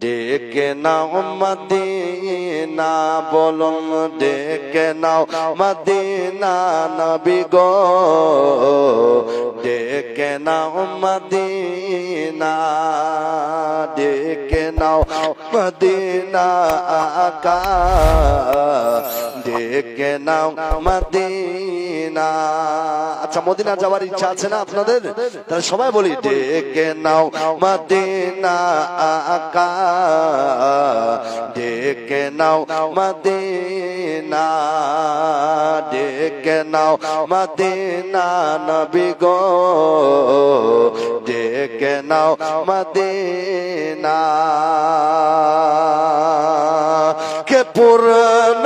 ডেকে নাও মদিনা, বলুন ডেকে নাও মদিনা নবী গো। ডেকে নাও মদিনা ডেকে নাও মদিনা আকা। ডেকে নাও মদিনা। আচ্ছা মদিনা যাওয়ার ইচ্ছা আছে না আপনাদের? তাহলে সবাই বলি, ডেকে নাও মদিনা আকা। ডেকে নাও মদিনা, ডেকে নাও মদিনা নবী গো। ডেকে নাও মদিনা। কে পূর্ণ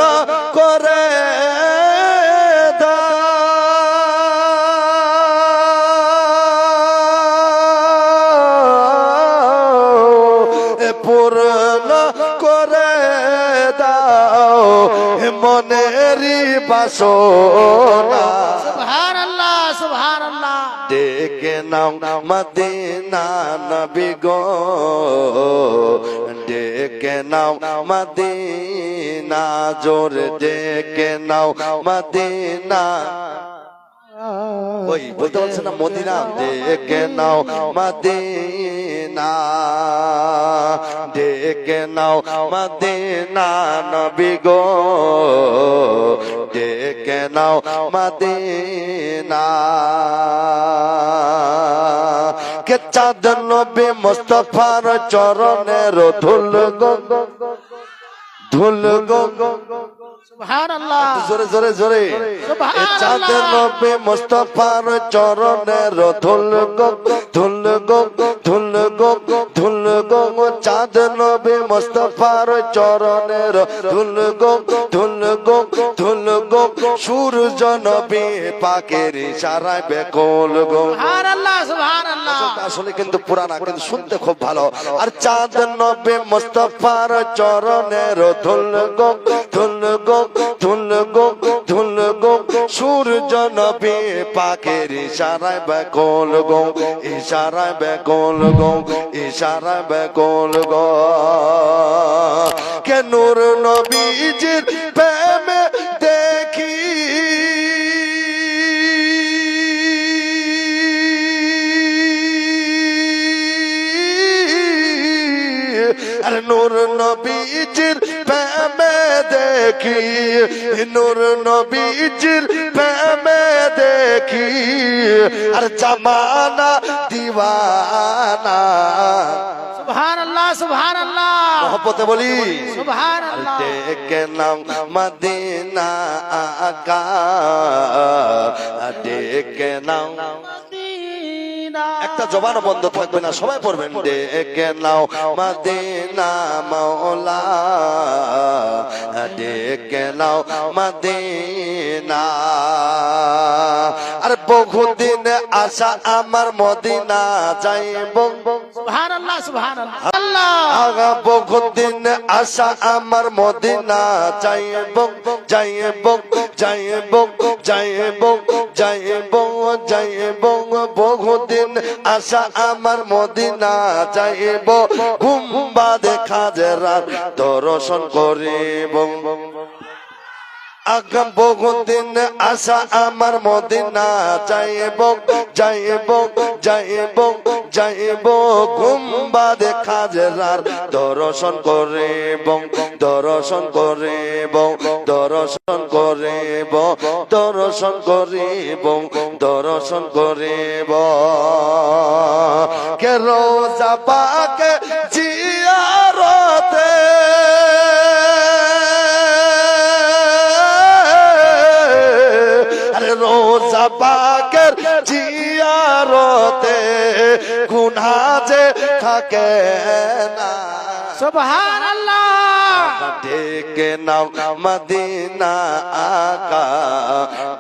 এ মনেরই বাসনা। সুবহান আল্লাহ সুবহান আল্লাহ ডেকে নাও মদিনা নবী গো। ডেকে নাও মদিনা জোর ডেকে নাও মদিনা। ওই বলতে পারছে না মদিনা ডেকে নাও, মদিনা। ডেকে নাও, মদিনা নবী গো। ডেকে নাও, মদিনা। কে চাঁদ নবী মুস্তফার চরণের ধুল গো? ধুল গো? জোরে জোরে জোরে। এ চাঁদ নবী চরণের ধুল গো ধুল গো ধুল গো ধুল গো। চাঁদ নবী মুস্তফার চরণের ধুল গো ধুল গো ধুল গো। সূর্য নবী পাকের ইশারায় বেকল গো। আল্লাহ আসলে কিন্তু পুরানা কিন্তু শুনতে খুব ভালো। আর চাঁদ নবে মোস্তফার চরণের ধুল গো ধুল গো। ধুল গো ধুল গো, সূর্য নবী পাকের ইশারায় বেকল গো, ইশারায় বেকল গো, ইশারায় বেকল গো। কে নূর নবীজির প্রেমে দেখি? আর নূর নবীজির প্রেমে দেখি নূর নবীজির প্রেমে দেখি। আর জামানা দিওয়ানা। সুবহান আল্লাহ সুবহান আল্লাহ মহব্বতে বলি সুবহান আল্লাহ ডেকে নাম মদিনা আকা ডেকে নাম একটা জবান বন্ধ থাকবে না সবাই পড়বেন। ডেকে নাও মাদিনা মাওলা। ডেকে নাও মাদিনা। বহুদিন আশা আমার মদিনা যাইব। সুবহান আল্লাহ সুবহান আল্লাহ বহুদিন আশা আমার মদিনা যাইব। যাইব যাইব যাইব যাইব যাইব। বহুদিন আশা আমার মদিনা যাইব। ঘুমবা দেখা যে রাত দর্শন করিব। আগাম বহুদিন আশা আমার মদিনা যাইব যাইব যাইব যাইব। ঘুমবা দেখা জেলার দর্শন করিব দর্শন করিব দর্শন করিব দর্শন করিব দর্শন করিব। কে রোজা পাকে জিয়ারতে জিয়ারতে গুনা যে থাকে না। সুবহান আল্লাহ ডেকে নাও মদিনা আকা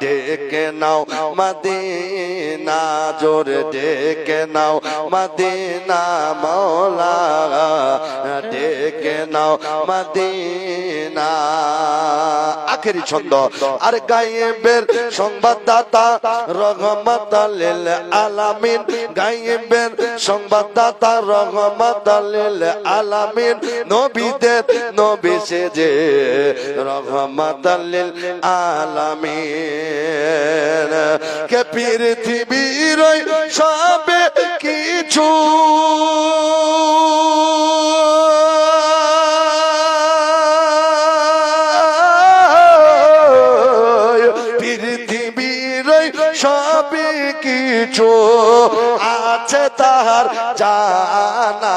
ডেকে নাও মদিনা জোর ডেকে নাও মদিনা মৌলা ডেকে নাও মদিনা আখেরি ছন্দ আর গায়েবের সংবাদদাতা রহমত লিল আলামিন। গায়েবের সংবাদদাতা রহমত লিল আলামিন। নবীদের নবী সেজে রহমত লিল আলামিন কে পৃথিবীর সবে কিছু কিছু আছে তাহার জানা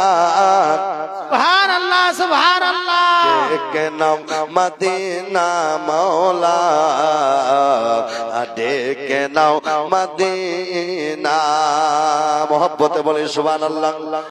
আল্লাহ ডেকে নাম মদিনা মৌলা ডেকে নাও মদিনা মোহব্বতে বলে সুবান আল্লাহ